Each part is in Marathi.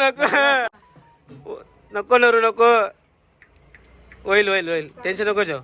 नको नको. नको नरू नको. होईल होईल होईल. टेन्शन नको जाऊ.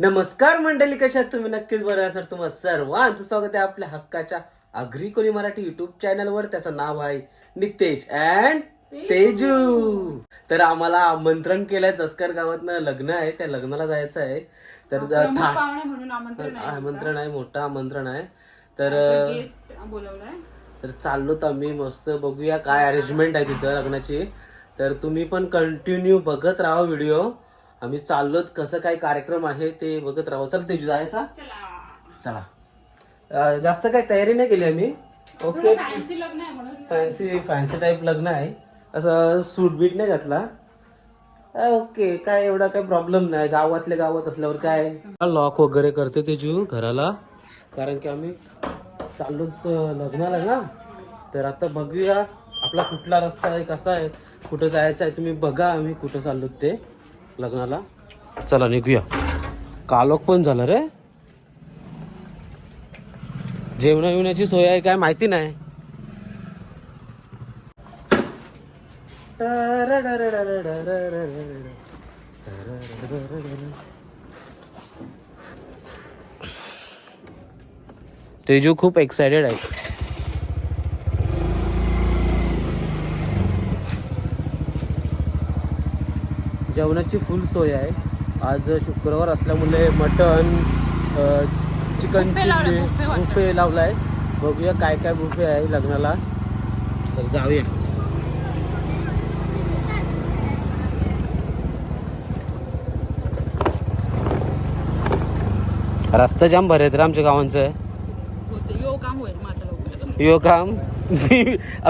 नमस्कार मंडळी कशा तुम्ही? नक्कीच बरं सर तुम्हाला सर्वांचं स्वागत आहे आपल्या हक्काच्या अग्री कोणी मराठी युट्यूब चॅनलवर त्याचं नाव आहे नितेश अँड तेजू. तर आम्हाला आमंत्रण केलंय जसकर गावातनं लग्न आहे त्या लग्नाला जायचं आहे. तर था- म्हणून आमंत्रण आहे आमंत्रण आहे मोठं आमंत्रण आहे. तर गेस्ट बोलवलाय. तर चाललो आम्ही मस्त बघूया काय अरेंजमेंट आहे तिथं लग्नाची. तर तुम्ही पण कंटिन्यू बघत राहा व्हिडिओ आम्ही चाललोत कसं काय कार्यक्रम आहे ते बघत राहू. चल ते जायचा? चला. चला. अं, जास्त काही तयारी नाही केली आम्ही. ओके फॅन्सी लग्न आहे म्हणून. फॅन्सी फॅन्सी टाईप लग्न आहे. असं सूट बीट नाही घातला. ओके काय एवढा काही प्रॉब्लेम नाही. गावातल्या गावात असल्यावर काय? लॉक वगैरे करते ते जीव घराला. कारण की आम्ही चाललो लग्नाला ना. तर आता बघूया आपला कुठला रस्ता आहे कसा आहे कुठं जायचं आहे तुम्ही बघा आम्ही कुठं चाललो ते लग्नाला. चला निघूया. कालोख पण झालं रे. जेवणा बिवण्याची सोय आहे काय माहिती नाही. तेजू खूप एक्सायटेड आहे. जेवणाची फुल सोय आहे. आज शुक्रवार असल्यामुळे मटन चिकन चिल्ली. बुफे लावलाय. बघूया काय काय बुफे आहे लग्नाला. तर जाऊया. रस्ता जाम भर आहेत रे आमच्या गावांचं. यो काम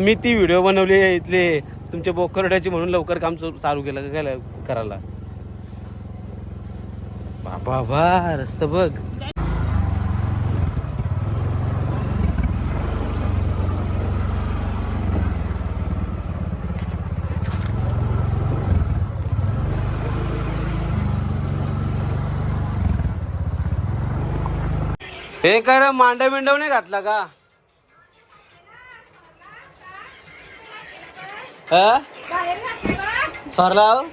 मी ती व्हिडिओ बनवली इथले. तुमच्या बोकरड्याची म्हणून लवकर काम चालू केलं काय करायला. बाबा बा रस्ता बघ. हे कर मांडव बिंडव नाही घातला का? हा? सरलाव.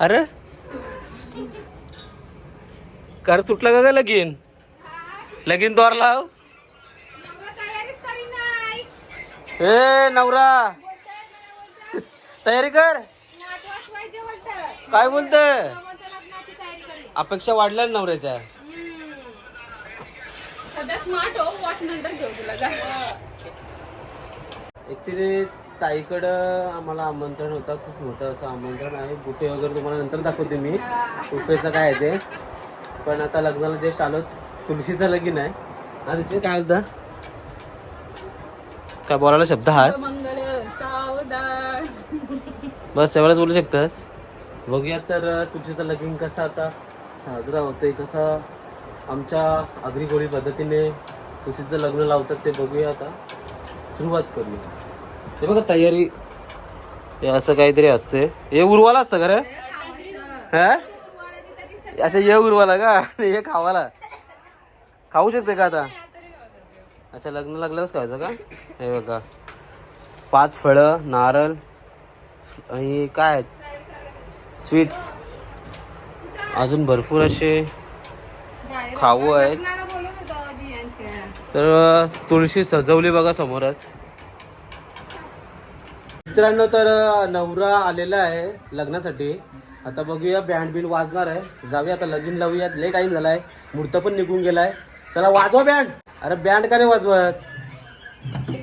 अरे? कर तुटला का लगीन? लगीन दोर लाव. ए नवरा! तयारी कर. काय बोलत. अपेक्षा वाढल्या ना नवऱ्याच्या. हो ऍक्च्युली ताईकडं आम्हाला आमंत्रण होतं. खूप मोठं असं आमंत्रण आहे. बुफे वगैरे तुम्हाला नंतर दाखवते मी. बुफेचं काय आहे ते. पण आता लग्नाला जस्ट आलो. तुळशीचं लगीन आहे. हा तिचे. काय होतं काय बोलायला शब्द सावधान. बस एवढंच बोलू शकतास? बघूया तर तुळशीचं लगीन कसं आता? साजरा होतोय कसा? आमच्या आगरी कोळी पद्धतीने तुळशीचं लग्न लावतात ते बघूया आता. सुरुवात करूया. हे बघा तयारी. हे असं काहीतरी असते हे उरवाला असतं का रे? हा असं हे उरवाला का? हे खावाला. खाऊ शकते का आता? अच्छा लग्न लागल्यावरच खायचं का? हे बघा. पाच फळं नारळ आणि काय? स्वीट्स अजून भरपूर असे खाऊ आहेत. तर तुळशी सजवली बघा समोरच. मित्रांनो तर नवरा आलेला आहे लग्नासाठी. आता बघूया बँड बिल वाजणार आहे. जाऊया आता लगीन लावूया. लय टाइम झालाय. मुहूर्त पण निघून गेलाय. चला वाजवा बँड. अरे बँड का नाही वाजवत? हे!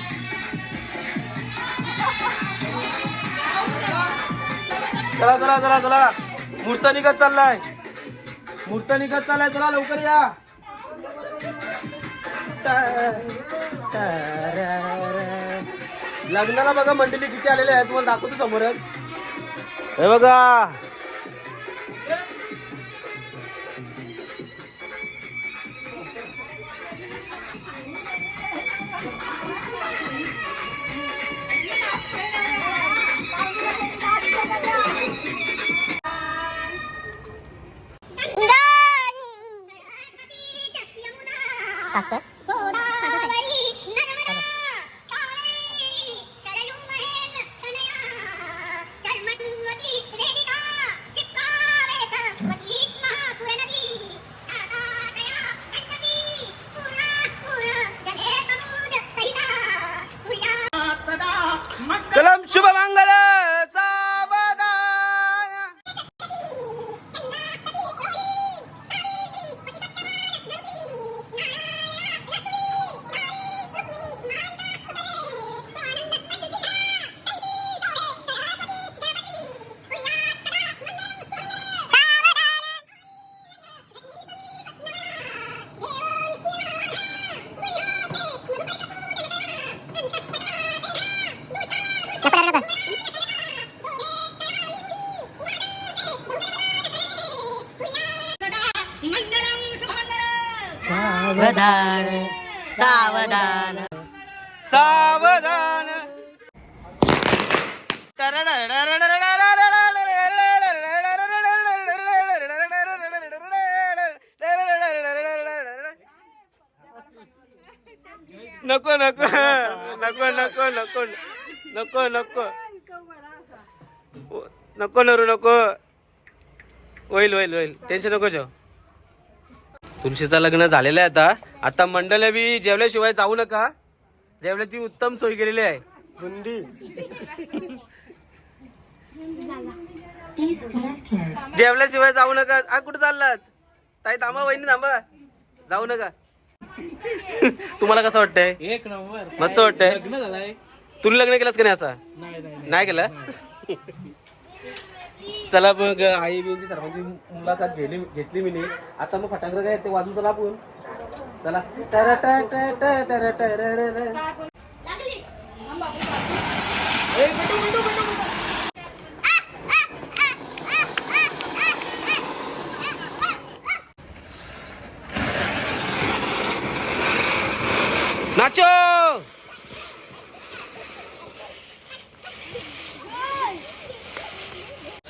चला चला चला चला. मूर्त निघत चाललाय. मूर्त निघत चाललाय. चला लवकर या. लग्नाला बघा मंडळी किती आलेले आहेत. तुम्हाला दाखवतो समोरच. हे बघा. सावधान सावधान. सावधान. नको नको. नको नको नको. नको नको. नको नरू नको. होईल होईल होईल. टेन्शन नको जाऊ. तुळशीचं लग्न झालेलं आहे आता. आता मंडळ बी जेवल्याशिवाय जाऊ नका. जेवल्याची उत्तम सोय केलेली आहे. बुंदी जेवल्याशिवाय जाऊ नका. आ कुठे चाललात? ताई थांबा वहिनी थांबा. जाऊ नका. तुम्हाला कसं वाटतंय? एक नंबर. मस्त वाटतंय. तुम्ही लग्न केलंस का नाही असा? नाही नाही नाही. केलं? चला मग आई बीची सर्वांची मुलाखत गेली घेतली मी आता मग फटाकडे काय ते वाजू चला आपण. चला. टरा टा टा टा टरा टरा रा रा. नाचो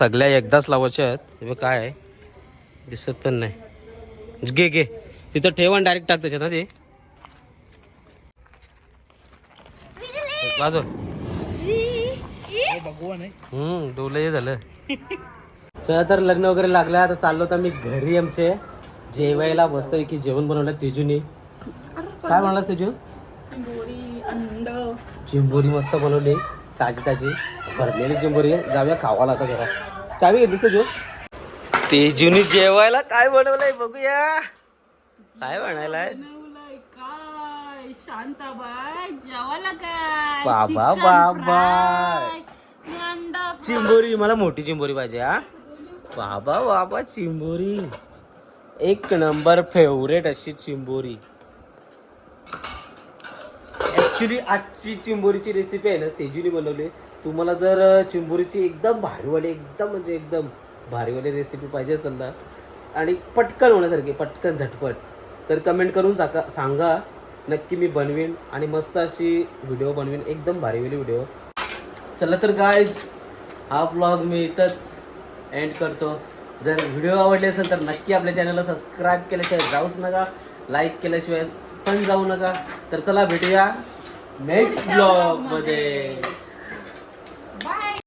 सगळ्या एकदाच लावायच्या आहेत. काय आहे. दिसत पण नाही. घे घे. तिथं ठेव आणि डायरेक्ट टाक त्याच्यात ना ते. आहे हम्म डोलं हे झालं. चला तर लग्न वगैरे लागलं. आता चाललो तर मी घरी आमचे. जेवायला मस्त की जेवण बनवलं तेजूनी. काय बनवलं तेजू? चिंबोरी मस्त बनवली. ताजी ताजी. भरलेली चिंबोरी. जाऊया खावाला आता घरा चावी घेतलीस तेजू तेजूनी जेवायला काय बनवलंय बघूया. काय बनायलाय काय? शांताबाई जेवायला काय? बाबा बाबा. चिंबोरी मला मोठी चिंबोरी पाहिजे हा? बाबा बाबा चिंबोरी. एक नंबर फेवरेट अशी चिंबोरी. ऍक्च्युली आजची चिंबोरीची रेसिपी आहे ना तेजुनी बनवली. तुम्हाला जर चिंबोरीची एकदम भारीवाली एकदम म्हणजे एकदम भारीवाली रेसिपी पाहिजे असेल ना आणि पटकन होण्यासारखी पटकन झटपट तर कमेंट करून साका सांगा. नक्की मी बनवीन आणि मस्त अशी व्हिडिओ बनवीन एकदम भारीवाली व्हिडिओ चला तर गायज हा ब्लॉग मी इथंच एंड करतो. जर व्हिडिओ आवडले असेल तर नक्की आपल्या चॅनलला सबस्क्राईब केल्याशिवाय जाऊच नका लाईक केल्याशिवाय पण जाऊ नका. तर चला भेटूया नेक्स्ट ब्लॉगमध्ये.